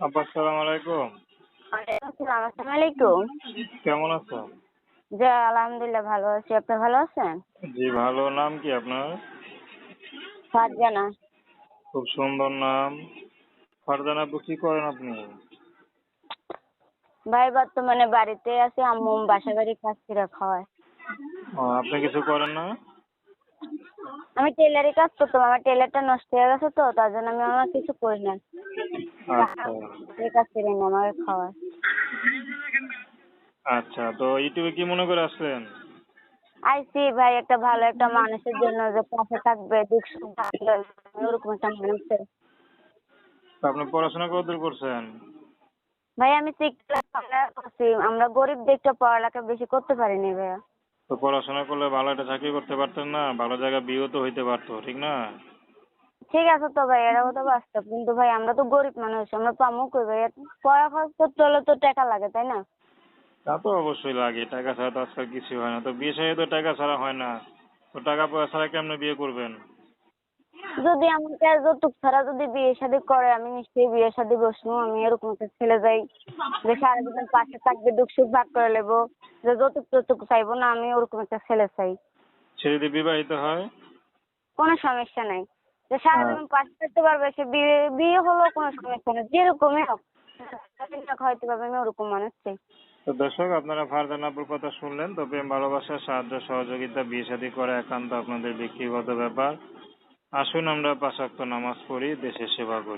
আপা আসসালামু আলাইকুম। আসসালামু আলাইকুম। কেমন আছো জি আলহামদুলিল্লাহ ভালো আছি। আপনি ভালো আছেন? জি ভালো। নাম কি আপনার? ফারজানা। খুব সুন্দর নাম। ফারজান আপু কি করেন আপনি? ভাই বর্তমানে বাড়িতে আছে। আম্মু বাসা বাড়ি কাজ করে খাওয়ায়। ও, আপনি কিছু করেন না? আমি টেলারি কাজ করতাম আমার টেলারটা নষ্ট হয়ে গেছে তো তার জন্য আমি আমার কিছু করি না। আচ্ছা। কাজ করে না আমাকে খাওয়ায় আচ্ছা তো ইউটিউবে কি মনে করে আসলেন? আইসি ভাই একটা ভালো একটা মানুষের জন্য যে পাশে থাকবে দুঃখ সুখ ওরকম একটা মানুষের আপনি পড়াশোনা কতদূর করছেন? ভাই আমি সিক্স ক্লাস করছি আমরা গরিব দেখতে পড়ালেখা বেশি করতে পারিনি ভাইয়া। তো পড়াশোনা করলে ভালো একটা চাকরি করতে পারতেন না ভালো জায়গায় বিয়েও তো হইতে পারতো ঠিক না? ঠিক আছে তো ভাই এটাও তো বাস্তব। কিন্তু ভাই আমরা তো গরিব মানুষ আমরা পামো কই ভাই। পড়া খরচ করতে হলে তো টাকা লাগে তাই না? তা তো অবশ্যই লাগে টাকা ছাড়া তো আজকাল কিছু হয় না। তো বিয়ে সাথে তো টাকা ছাড়া হয় না তো টাকা পয়সা ছাড়া কেমনে বিয়ে করবেন? যদি আমাকে যৌতুক ছাড়া যদি বিয়ে শাদী করে আমি নিশ্চয়ই বিয়ে শাদী বসবো। আমি এরকম একটা ছেলে যাই যে সারা জীবন পাশে থাকবে দুঃখ সুখ ভাগ করে নেব। যে যৌতুক টৌতুক চাইব না আমি ওরকম একটা ছেলে চাই। সে যদি বিবাহিত হয়? কোনো সমস্যা নাই। যে সারা জীবন পাশে থাকতে পারবে সে বিয়ে বিয়ে হলেও কোনো সমস্যা নেই। যেরকমই হোক হয়তো পারবে আমি ওরকম মানুষ চাই। তো দর্শক আপনারা ফারজান আপুর কথা শুনলেন তো প্রেম ভালোবাসা সাহায্য সহযোগিতা বিয়ে শাদী করা একান্ত আপনাদের ব্যক্তিগত ব্যাপার। আসুন আমরা পাঁচ ওয়াক্ত নামাজ পড়ি দেশের সেবা করি।